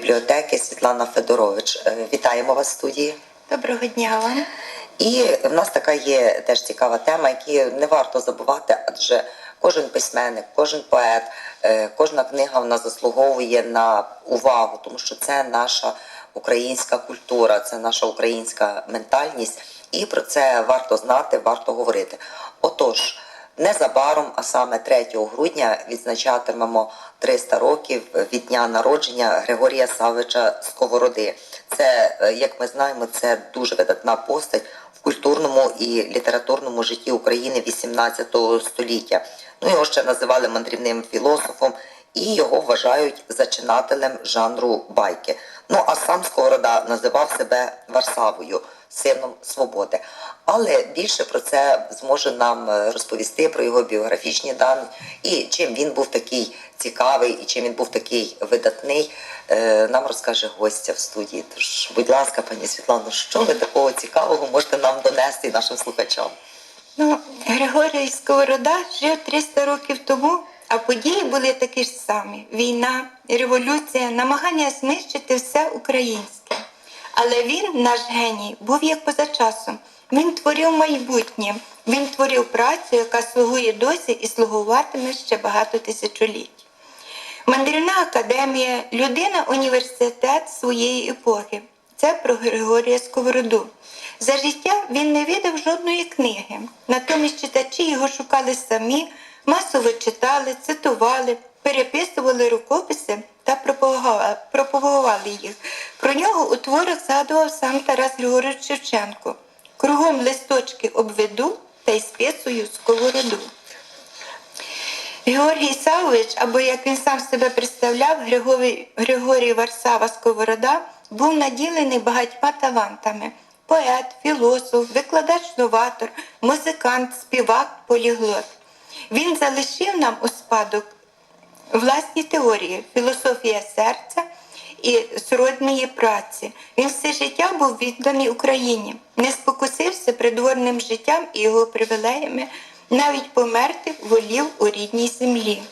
бібліотеки Світлана Федорович. Е, Вітаємо вас в студії. Доброго дня вам. І в нас така є теж цікава тема, яку не варто забувати, адже кожен письменник, кожен поет, е, кожна книга вона заслуговує на увагу, тому що це наша українська культура, це наша українська ментальність, і про це варто знати, варто говорити. Отож. Незабаром, а саме 3 грудня, відзначатимемо 300 років від дня народження Григорія Савича Сковороди. Це, е, як ми знаємо, це дуже видатна постать в культурному і літературному житті України 18 століття. Ну його ще називали мандрівним філософом, і його вважають зачинателем жанру байки. Ну а сам Сковорода називав себе Варсавою, сином свободи. Але більше про це зможе нам е, розповісти про його біографічні дані і чим він був такий цікавий, і чим він був такий видатний. е, Нам розкаже гостя в студії. Тож, будь ласка, пані Світлано, що ви такого цікавого можете нам донести нашим слухачам? Ну, Григорій Сковорода жив 300 років тому, а події були такі ж самі: війна, революція, намагання знищити все українське. Але він, наш геній, був як поза часом. Він творив майбутнє, він творив працю, яка слугує досі і слугуватиме ще багато тисячоліть. Мандрівна академія, людина університет своєї епохи. Це про Григорія Сковороду. За життя він не видав жодної книги. Натомість читачі його шукали самі, масово читали, цитували, переписували рукописи та пропагували- їх. Про нього у творах згадував сам Тарас Григорович Шевченко. Кругом листочки обведу та й списую сковороду. Георгій Савович, або як він сам себе представляв, Григорій, Григорій Варсава Сковорода, був наділений багатьма талантами: поет, філософ, викладач-новатор, музикант, співак, поліглот. Він залишив нам у спадок власні теорії, філософія серця і сродної праці. Він все життя був відданий Україні, не спокусився придворним життям і його привілеями, навіть померти волів у рідній землі.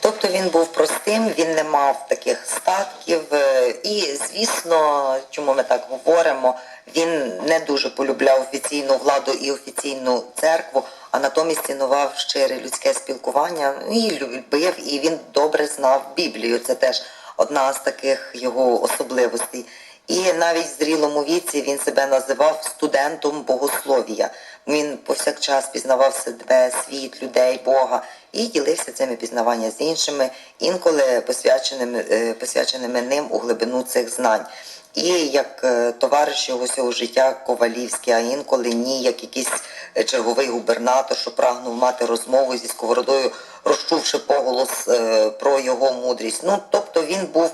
Тобто він був простим, він не мав таких статків. е, І, звісно, чому ми так говоримо, він не дуже полюбляв офіційну владу і офіційну церкву, а натомість цінував щире людське спілкування і любив, і він добре знав Біблію. Це теж одна з таких його особливостей. І навіть в зрілому віці він себе називав студентом богослов'я. Він повсякчас пізнавав себе, світ, людей, Бога і ділився цими пізнавання з іншими, інколи посвяченими, е, посвяченими ним у глибину цих знань. І як е, товариш його всього життя Ковалівський, а інколи ні, як якийсь е, черговий губернатор, що прагнув мати розмову зі сковородою, розчувши поголос е, про його мудрість. Ну, тобто він був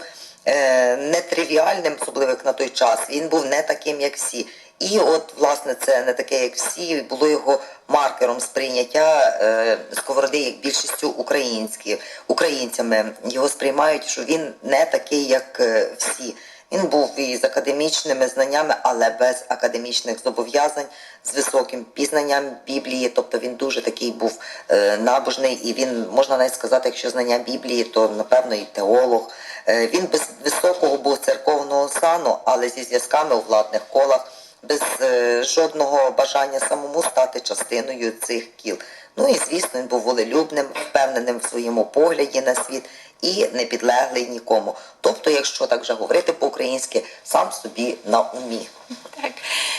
нетривіальним, особливо як на той час. Він був не таким, як всі. І от, власне, це не таке, як всі, було його маркером сприйняття е, сковороди як більшістю українських українцями. Його сприймають, що він не такий, як всі. Він був і з академічними знаннями, але без академічних зобов'язань, з високим пізнанням Біблії. Тобто він дуже такий був е, набожний, і він можна навіть сказати, якщо знання Біблії, то напевно і теолог. Е, він без високого був церковного сану, але зі зв'язками у владних колах, без е, жодного бажання самому стати частиною цих кіл. Ну і звісно, він був волелюбним, впевненим в своєму погляді на світ і не підлеглий нікому. Тобто, якщо так вже говорити по-українськи, сам собі на умі. Так.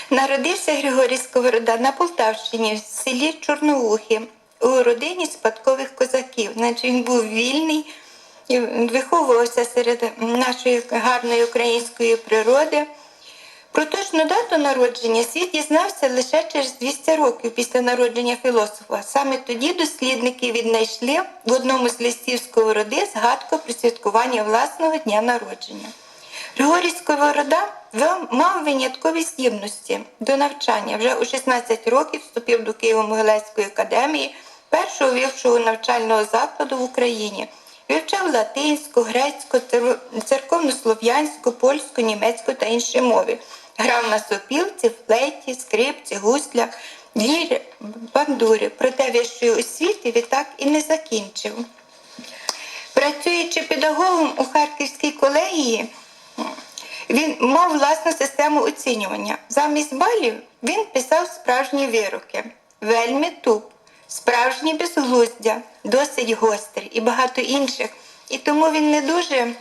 Народився Григорій Сковорода на Полтавщині в селі Чорноухи у родині спадкових козаків. Значить, він був вільний, виховувався серед нашої гарної української природи. Про точну дату народження світ дізнався лише через 200 років після народження філософа. Саме тоді дослідники віднайшли в одному з листів Сковороди згадку про святкування власного дня народження. Григорій Сковорода мав виняткові здібності до навчання. Вже у 16 років вступив до Києво-Могилянської академії, першого вивчого навчального закладу в Україні. Вивчав латинську, грецьку, цер- церковнослов'янську, польську, німецьку та інші мови. Грав на сопілці, флейті, скрипці, гуслях, лірі, бандурі. Проте вищої освіти відтак і не закінчив. Працюючи педагогом у Харківській колегії, Він мав власну систему оцінювання. Замість балів він писав справжні вироки, вельми туп, справжні безглуздя, досить гострі і багато інших. І тому він не дуже,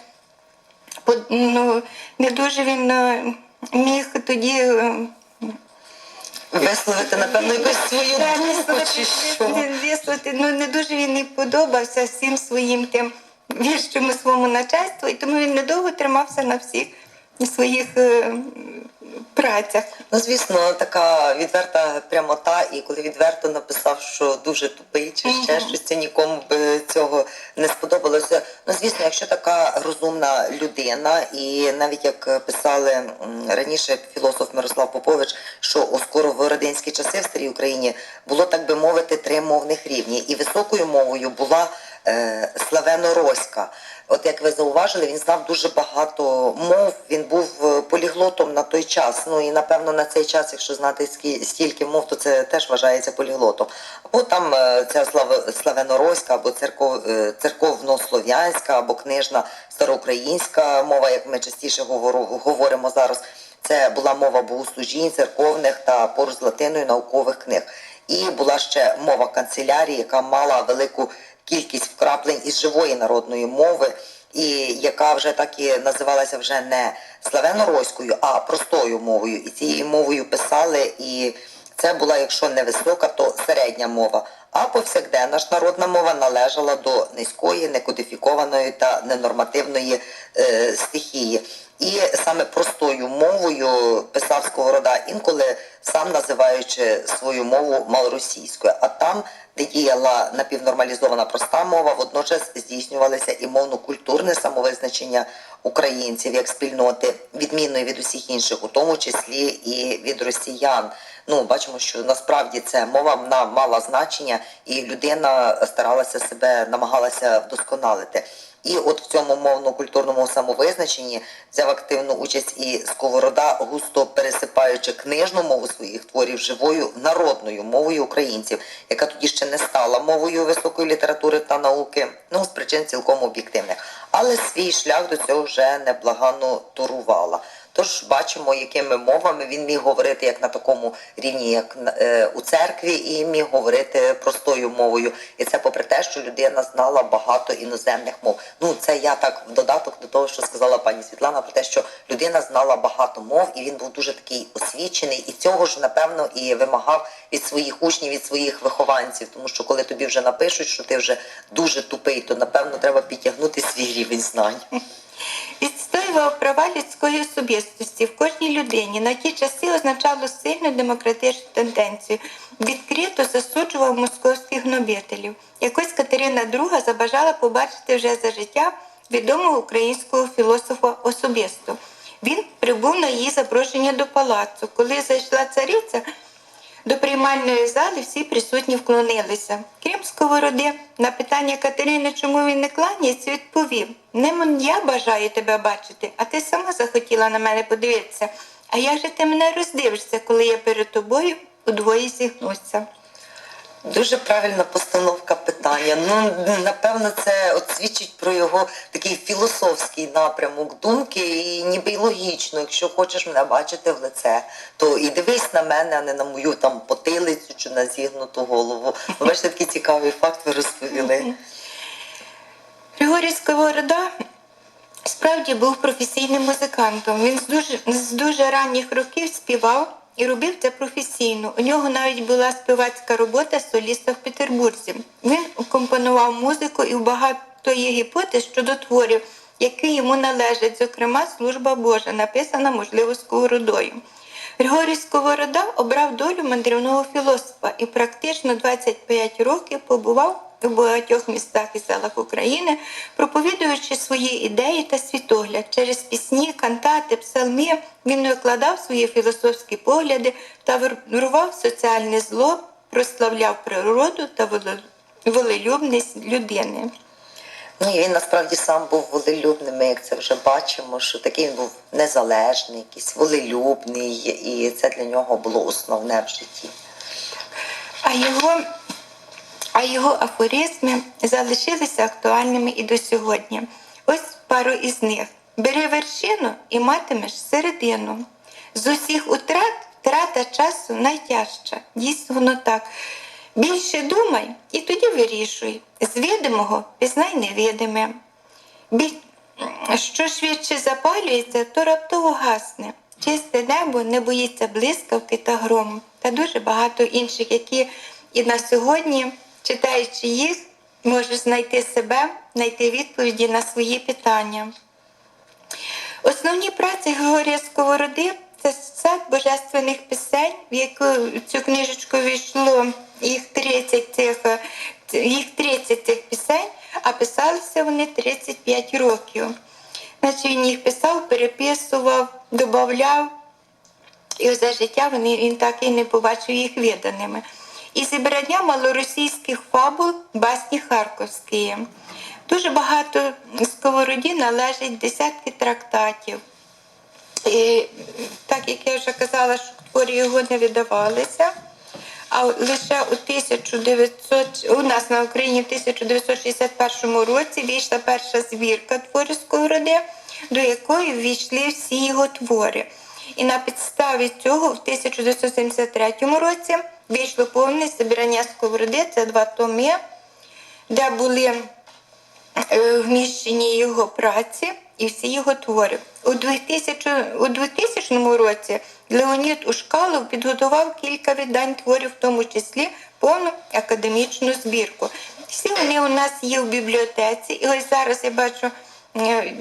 ну, не дуже він е, міг тоді. е, Висловити, напевно, якусь свою думку чи що. висловити. Ну не дуже він і подобався всім своїм тим віщому своєму начальству, і тому він недовго тримався на всіх своїх е, працях. Ну, звісно, така відверта прямота, і коли відверто написав, що дуже тупий чи ще щось, це нікому б цього не сподобалося. Ну, звісно, якщо така розумна людина, і навіть як писали раніше філософ Мирослав Попович, що у скоро в радянські часи в старій Україні було, так би мовити, три мовних рівні, і високою мовою була е, славяно-роська. От як ви зауважили, він знав дуже багато мов. Він був е, поліглотом на той час. Ну і напевно на цей час, якщо знати скі- стільки мов, то це теж вважається поліглотом. Або там е, ця слав- славяно-роська, або церков, е, церковно-слов'янська, або книжна староукраїнська мова, як ми частіше говоримо зараз. Це була мова богослужінь, церковних та поруч з латиною наукових книг. І була ще мова канцелярії, яка мала велику кількість вкраплень із живої народної мови, і яка вже так і називалася вже не славяно-роською, а простою мовою. І цією мовою писали, і це була, якщо не висока, то середня мова. А повсякденна ж народна мова належала до низької, некодифікованої та ненормативної е, стихії. І саме простою мовою писав Сковорода, інколи сам називаючи свою мову малоросійською. А там, де діяла напівнормалізована проста мова, водночас здійснювалися і мовно-культурне самовизначення українців як спільноти, відмінної від усіх інших, у тому числі і від росіян. Ну, бачимо, що насправді це мова мала значення, і людина старалася себе, намагалася вдосконалити. І от в цьому мовно-культурному самовизначенні взяв активну участь і Сковорода, густо пересипаючи книжну мову своїх творів живою народною мовою українців, яка тоді ще не стала мовою високої літератури та науки, ну з причин цілком об'єктивних. Але свій шлях до цього вже неблаганно турувала. Тож бачимо, якими мовами він міг говорити як на такому рівні, як е, у церкві, і міг говорити простою мовою. І це попри те, що людина знала багато іноземних мов. Ну це я так в додаток до того, що сказала пані Світлана, про те, що людина знала багато мов, і він був дуже такий освічений, і цього ж напевно і вимагав від своїх учнів, від своїх вихованців. Тому що коли тобі вже напишуть, що ти вже дуже тупий, то напевно треба підтягнути свій рівень знань. Відстоював права людської особистості в кожній людині. На ті часи означало сильну демократичну тенденцію. Відкрито засуджував московських гнобителів. Якось Катерина II забажала побачити вже за життя відомого українського філософа особисто. Він прибув на її запрошення до палацу. Коли зайшла цариця, до приймальної зали всі присутні вклонилися. Крім сковороди, на питання Катерини, чому він не кланяється, відповів: не я бажаю тебе бачити, а ти сама захотіла на мене подивитися. А як же ти мене роздивишся, коли я перед тобою удвоє зігнуся? Дуже правильна постановка питання. Ну напевно, це от свідчить про його такий філософський напрямок думки, і ніби й логічно, якщо хочеш мене бачити в лице, то і дивись на мене, а не на мою там потилицю чи на зігнуту голову. Бачите, такий цікавий факт ви розповіли. Григорій Сковорода справді був професійним музикантом. Він з дуже, з дуже ранніх років співав і робив це професійно. У нього навіть була співацька робота соліста в Петербурзі. Він компонував музику і в багато є гіпотез щодо творів, які йому належать, зокрема Служба Божа, написана, можливо, Сковородою. Григорій Сковорода обрав долю мандрівного філософа і практично 25 років побував у багатьох містах і селах України, проповідуючи свої ідеї та світогляд. Через пісні, кантати, псалми він викладав свої філософські погляди та вирував соціальне зло, прославляв природу та воле- волелюбність людини. Ну і він насправді сам був волелюбним, ми як це вже бачимо, що такий він був незалежний, якийсь волелюбний, і це для нього було основне в житті. А його, а його афоризми залишилися актуальними і до сьогодні. Ось пару із них. Бери вершину і матимеш середину. З усіх утрат втрата часу найтяжча. Дійсно так. Більше думай і тоді вирішуй. З видимого пізнай невидиме. Що швидше запалюється, то раптово гасне. Чисте небо не боїться блискавки та грому, та дуже багато інших, які і на сьогодні, читаючи їх, можеш знайти себе, знайти відповіді на свої питання. Основні праці Григорія Сковороди це сад божественних пісень, в яку в цю книжечку війшло їх 30 цих, їх 30 цих пісень, а писалися вони 35 років. Значить, він їх писав, переписував, додавав, і за життя вони, він так і не побачив їх виданими. І зібрання малоросійських фабул басні Харківські. Дуже багато сковороді належить десятки трактатів. І, так як я вже казала, що твори його не видавалися. А лише у 1900, у нас на Україні в 1961 році вийшла перша збірка творів Сковороди, до якої ввійшли всі його твори. І на підставі цього в 1973 році вийшло повне збирання Сковороди, це два томи, де були е, вміщені його праці і всі його твори. У 2000, у 2000 році Леонід Ушкалов підготував кілька видань творів, в тому числі повну академічну збірку. Всі вони у нас є в бібліотеці, і ось зараз я бачу. Е,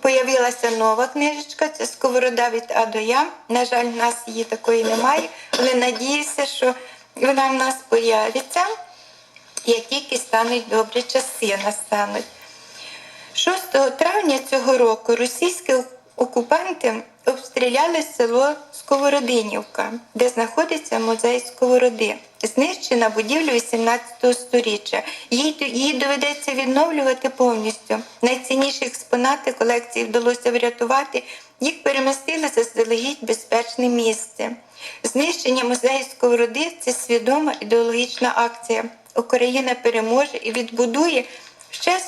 Появилася нова книжечка, це Сковорода від А до Я. На жаль, в нас її такої немає, але надіюся, що вона в нас появиться, як тільки стануть добрі часи настануть. 6 травня цього року російські окупанти обстріляли село Сковородинівка, де знаходиться музей Сковороди. Знищена будівля 18 століття. Їй, їй доведеться відновлювати повністю. Найцінніші експонати колекції вдалося врятувати. Їх перемістили заздалегідь безпечне місце. Знищення музею Сковороди це свідома ідеологічна акція. Україна переможе і відбудує ще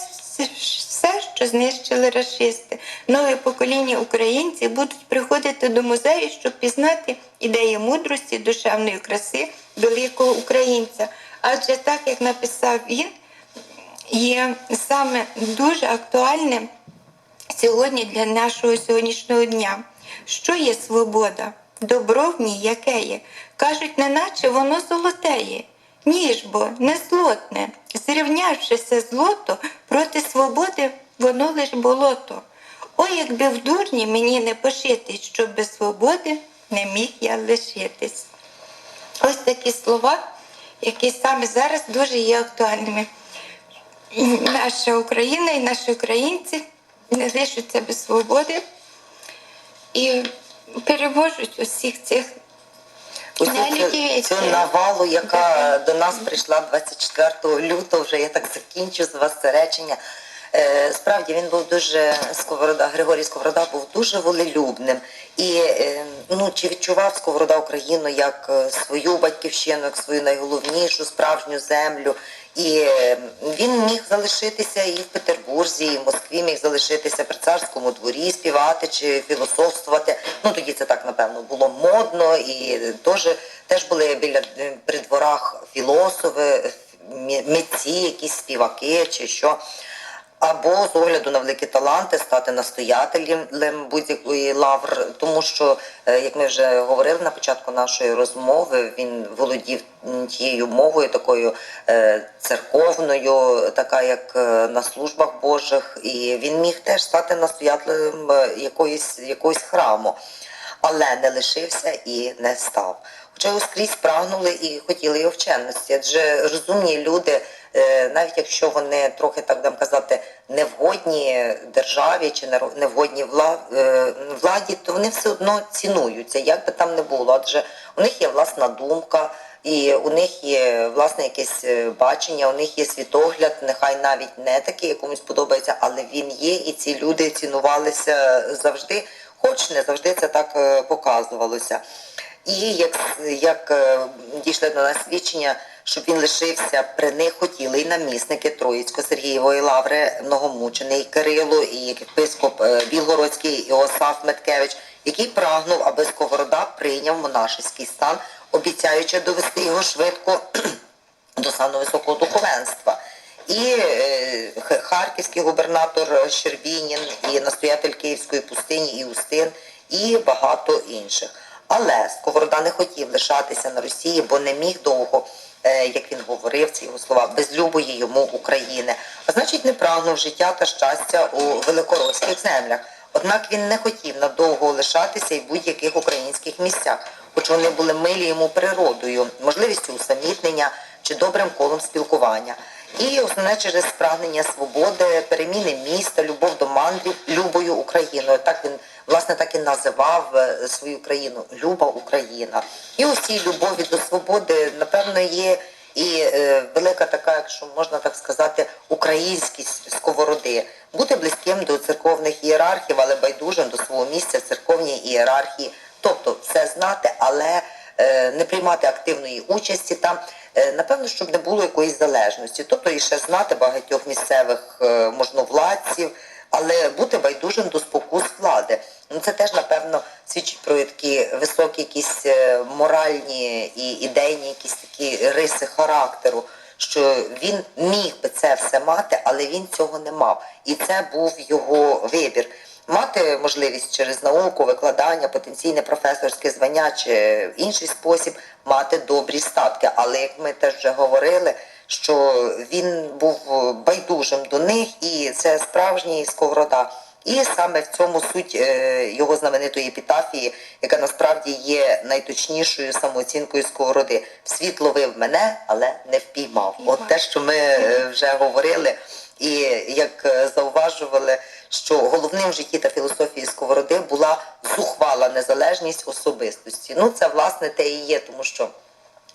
все, що знищили расисти. Нове покоління українців будуть приходити до музею, щоб пізнати ідеї мудрості, душевної краси великого українця. Адже так, як написав він, є саме дуже актуальним сьогодні для нашого сьогоднішнього дня. Що є свобода? Добро в ній яке є? Кажуть, неначе воно золотеє. Ні ж бо не злотне. Зрівнявшися злото проти свободи, воно лиш болото. Ой, якби в дурні мені не пошитись, щоб без свободи не міг я лишитись. Ось такі слова, які саме зараз дуже є актуальними. Наша Україна і наші українці не лишаться без свободи і переможуть усіх цих Ось нелюдів, цю, цю навалу, яка до нас прийшла 24 лютого, вже я так закінчу з вас це речення. Е, Справді він був дуже Сковорода, Григорій Сковорода був дуже волелюбним. І е, ну, чи відчував Сковорода Україну як е, свою батьківщину, як свою найголовнішу справжню землю. І він міг залишитися і в Петербурзі, і в Москві міг залишитися при царському дворі, співати чи філософствувати. Ну тоді це так напевно було модно, і теж, теж були біля при дворах філософи, митці, якісь співаки чи що. Або з огляду на великі таланти стати настоятелем будь-якої лавр, тому що, е, як ми вже говорили на початку нашої розмови, він володів тією мовою такою е, церковною, така як е, на службах Божих, і він міг теж стати настоятелем якоїсь, якогось храму, але не лишився і не став. Хоча його скрізь прагнули і хотіли його вченості, адже розумні люди навіть якщо вони трохи так дам казати невгодні державі чи невгодні е, владі, то вони все одно цінуються, як би там не було. Адже у них є власна думка, і у них є власне якесь е, бачення, у них є світогляд, нехай навіть не такий, якомусь подобається, але він є, і ці люди цінувалися завжди, хоч не завжди це так е, показувалося. І як, як е, дійшли до нас свідчення, щоб він лишився при них хотіли і намісники Троїцько-Сергієвої лаври, многомучений Кирило і єпископ е, Білгородський Іосаф Меткевич, який прагнув, аби Сковорода прийняв монашеський стан, обіцяючи довести його швидко до стану високого духовенства. І е, харківський губернатор Щербінін, і настоятель Київської пустині, і Устин, і багато інших. Але Сковорода не хотів лишатися на Росії, бо не міг довго, як він говорив, ці його слова, безлюбої йому України. А значить, не прагнув життя та щастя у великоросських землях. Однак він не хотів надовго лишатися і в будь-яких українських місцях, хоч вони були милі йому природою, можливістю усамітнення чи добрим колом спілкування. І основне через прагнення свободи, переміни міста, любов до мандрів, любою Україною. Так він власне так і називав е, свою країну Люба Україна. І у цій любові до свободи, напевно, є і е, велика така, якщо можна так сказати, українськість сковороди. Бути близьким до церковних ієрархів, але байдужим до свого місця в церковній ієрархії. Тобто все знати, але е, не приймати активної участі там. Е, Напевно, щоб не було якоїсь залежності, тобто і ще знати багатьох місцевих е, можновладців, але бути байдужим до спокус влади. Ну це теж напевно свідчить про такі високі якісь е, моральні і ідейні якісь такі риси характеру, що він міг би це все мати, але він цього не мав. І це був його вибір. Мати можливість через науку, викладання, потенційне професорське звання чи в інший спосіб мати добрі статки. Але як ми теж вже говорили, що він був байдужим до них, і це справжній сковорода. І саме в цьому суть е, його знаменитої епітафії, яка насправді є найточнішою самооцінкою сковороди. Світ ловив мене, але не впіймав. От те, що ми е, вже говорили, і як е, зауважували, що головним в житті та філософії сковороди була зухвала незалежність особистості. Ну це власне те і є, тому що.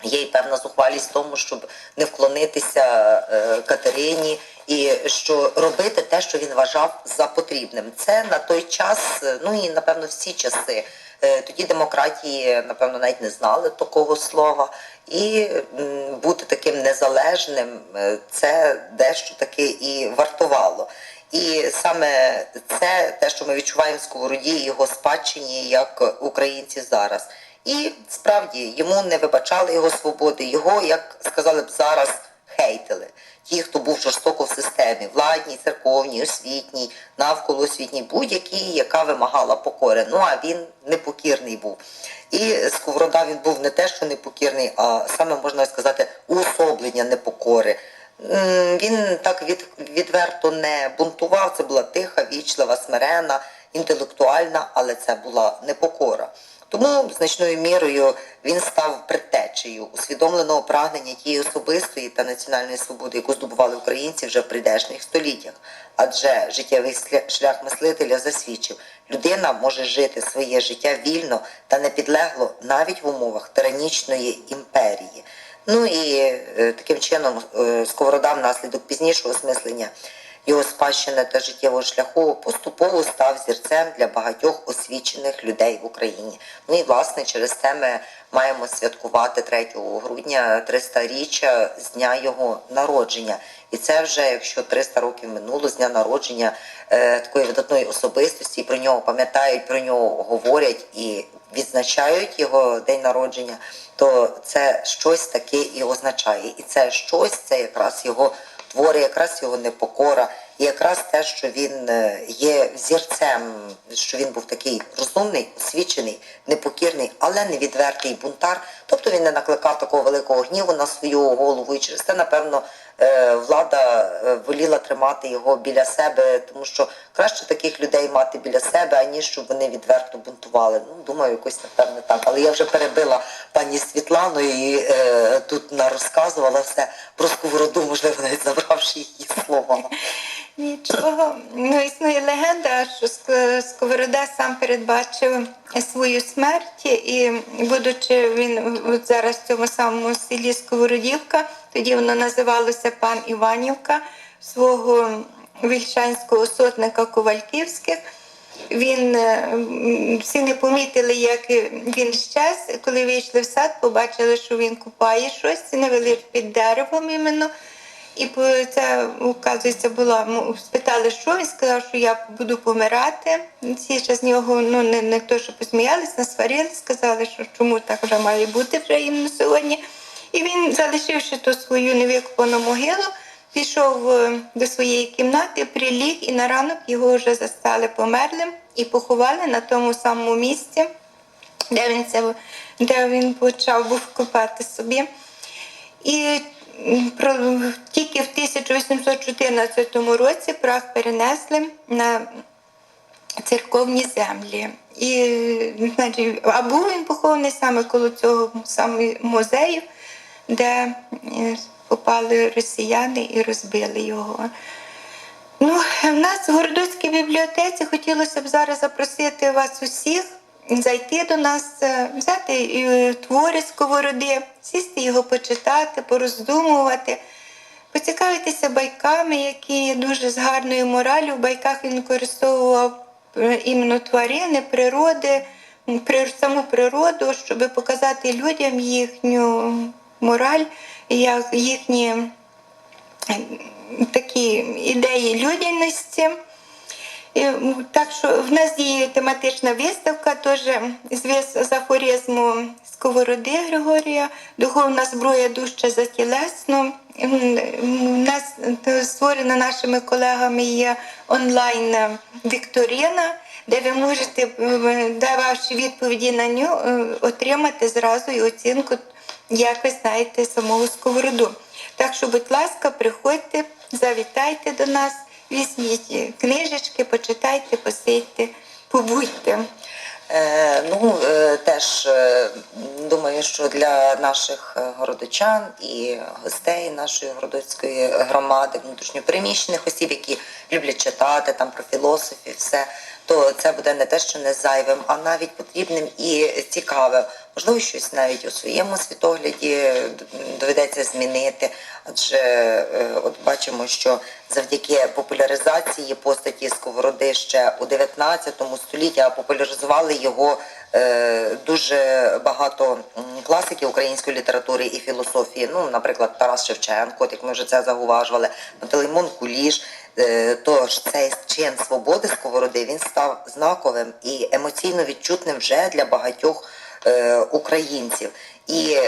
Є і певна зухвалість в тому, щоб не вклонитися е, Катерині, і що робити те, що він вважав за потрібним. Це на той час, е, ну і напевно всі часи. Е, Тоді демократії, напевно, навіть не знали такого слова. І бути таким незалежним е, це дещо таки і вартувало. І саме це те, що ми відчуваємо в сковороді, його спадщині як українці зараз. І справді йому не вибачали його свободи, його, як сказали б зараз, хейтили. Ті, хто був жорстоко в системі, владній, церковній, освітній, навколо освітній, будь-якій, яка вимагала покори. Ну а він непокірний був. І Сковорода він був не те, що непокірний, а саме можна сказати, уособлення непокори. Він так від, відверто не бунтував. Це була тиха, вічлива, смирена, інтелектуальна, але це була непокора. Тому значною мірою він став предтечею усвідомленого прагнення тієї особистої та національної свободи, яку здобували українці вже в прийдешніх століттях. Адже життєвий шлях мислителя засвідчив, людина може жити своє життя вільно та не підлегло навіть в умовах тиранічної імперії. Ну і е, таким чином е, Сковорода внаслідок пізнішого осмислення його спадщини та життєвого шляху поступово став зірцем для багатьох освічених людей в Україні. Ну і власне через це ми маємо святкувати 3 грудня 300-річчя з дня його народження. І це вже, якщо 300 років минуло з дня народження е, такої видатної особистості, про нього пам'ятають, про нього говорять і відзначають його день народження, то це щось таке і означає. І це щось, це якраз його твори, якраз його непокора, і якраз те, що він е, є взірцем, що він був такий розумний, освічений, непокірний, але не відвертий бунтар. Тобто він не накликав такого великого гніву на свою голову. І через це, напевно, влада е, воліла тримати його біля себе, тому що краще таких людей мати біля себе, аніж щоб вони відверто бунтували. Ну, думаю, якось напевне так. Але я вже перебила пані Світлану і е, тут розказувала все про сковороду, можливо, навіть забравши її слова. Нічого. Ну, існує легенда, що Сковорода сам передбачив свою смерть, і будучи він зараз в цьому самому селі Сковородівка, тоді воно називалося пан Іванівка, свого вільшанського сотника Ковальківських. Він е, всі не помітили, як він щез. Коли вийшли в сад, побачили, що він купає щось, навели під деревом іменно. І це, оказується, була, спитали, що він сказав, що я буду помирати. Всі ще з нього ну, не, не то, що посміялись, насварили, сказали, що чому так вже має бути вже іменно сьогодні. І він, залишивши ту свою невикопану могилу, пішов е, до своєї кімнати, приліг, і на ранок його вже застали померлим і поховали на тому самому місці, де він, це, де він почав був копати собі. І тільки в 1814 році прах перенесли на церковні землі. І, значить, а був він похований саме коло цього саме музею, де е, попали росіяни і розбили його. Ну, в нас в Городоцькій бібліотеці хотілося б зараз запросити вас усіх зайти до нас, е, взяти е, твори сковороди, сісти його почитати, пороздумувати, поцікавитися байками, які дуже з гарною моралю. В байках він використовував е, іменно тварини, природи, саму природу, щоб показати людям їхню мораль, як їхні такі ідеї людяності. М, Так що в нас є тематична виставка, теж зв'яз з афоризму Сковороди Григорія, духовна зброя дужча за тілесну. Нас е, створена нашими колегами є онлайн е, вікторина, де ви можете, е, дававши відповіді на нього, е, отримати зразу і оцінку, як ви знаєте, самого сковороду. Так що, будь ласка, приходьте, завітайте до нас, візьміть книжечки, почитайте, посидьте, побудьте. Е, ну, е, теж е, думаю, що для наших е, городочан і гостей нашої городоцької громади, внутрішньопереміщених осіб, які люблять читати там про філософів, все, то це буде не те, що не зайвим, а навіть потрібним і цікавим. Можливо, щось навіть у своєму світогляді доведеться змінити, адже е, от бачимо, що завдяки популяризації постаті Сковороди ще у 19 столітті, а популяризували його е, дуже багато класиків української літератури і філософії. Ну, наприклад, Тарас Шевченко, як ми вже це зауважували, Пантелеймон Куліш. Е, Тож цей чин свободи Сковороди він став знаковим і емоційно відчутним вже для багатьох українців. І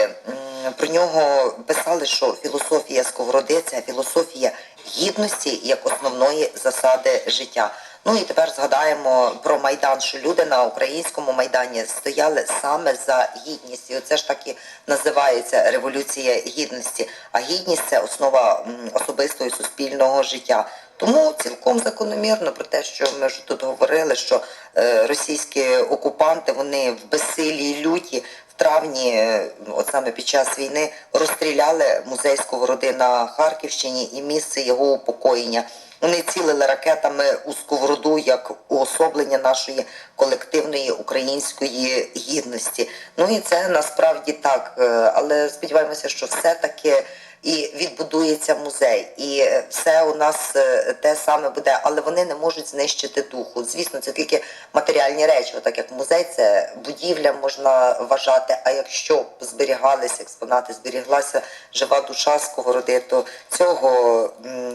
про нього писали, що філософія Сковороди це філософія гідності як основної засади життя. Ну і тепер згадаємо про майдан, що люди на українському майдані стояли саме за гідність. І оце ж так і називається революція гідності. А гідність це основа особистого і суспільного життя. Тому цілком закономірно про те, що ми вже тут говорили, що е, російські окупанти вони в безсилі і люті в травні, е, от саме під час війни, розстріляли музей Сковороди на Харківщині і місце його упокоєння. Вони цілили ракетами у сковороду як уособлення нашої колективної української гідності. Ну і це насправді так. е, Але сподіваємося, що все-таки і відбудується музей, і е, все у нас е, те саме буде, але вони не можуть знищити духу. Звісно, це тільки матеріальні речі, так як музей це будівля можна вважати. А якщо зберігалися експонати, зберіглася жива душа сковороди, то цього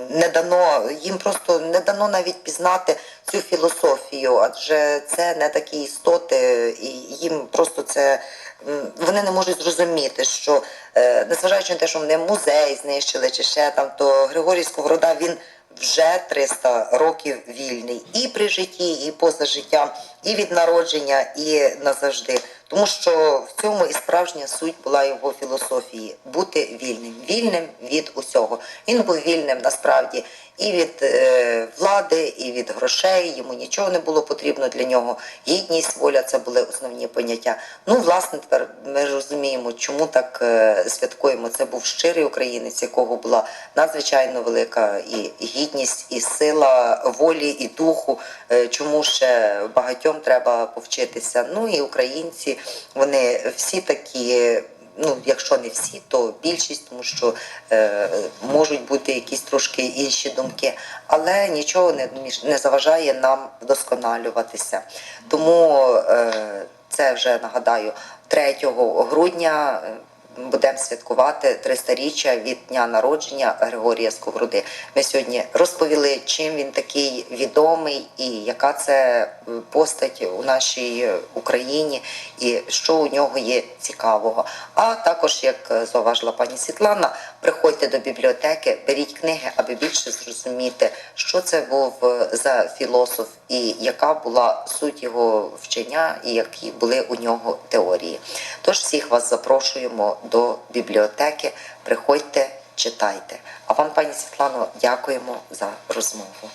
не дано їм просто не дано навіть пізнати цю філософію, адже це не такі істоти, і їм просто це вони не можуть зрозуміти, що е, незважаючи на те, що вони музей знищили чи ще там, то Григорій Сковорода він вже 300 років вільний і при житті, і поза життям, і від народження, і назавжди. Тому що в цьому і справжня суть була його філософії бути вільним, вільним від усього. Він був вільним насправді і від е, влади, і від грошей. Йому нічого не було потрібно для нього. Гідність, воля це були основні поняття. Ну, власне, тепер ми розуміємо, чому так е, святкуємо. Це був щирий українець, якого була надзвичайно велика і гідність, і сила волі, і духу. Е, чому ще багатьом треба повчитися. Ну і українці, вони всі такі ну, якщо не всі, то більшість, тому що е, можуть бути якісь трошки інші думки, але нічого не, не заважає нам вдосконалюватися. Тому е, це вже нагадаю 3 грудня. Будемо святкувати 300-річчя від дня народження Григорія Сковороди. Ми сьогодні розповіли, чим він такий відомий і яка це е, постать у нашій Україні, і що у нього є цікавого. А також, як е, зауважила пані Світлана, приходьте до бібліотеки, беріть книги, аби більше зрозуміти, що це був е, за філософ і яка була суть його вчення, і які були у нього теорії. Тож всіх вас запрошуємо до бібліотеки. Приходьте, читайте. А вам, пані Світлано, дякуємо за розмову.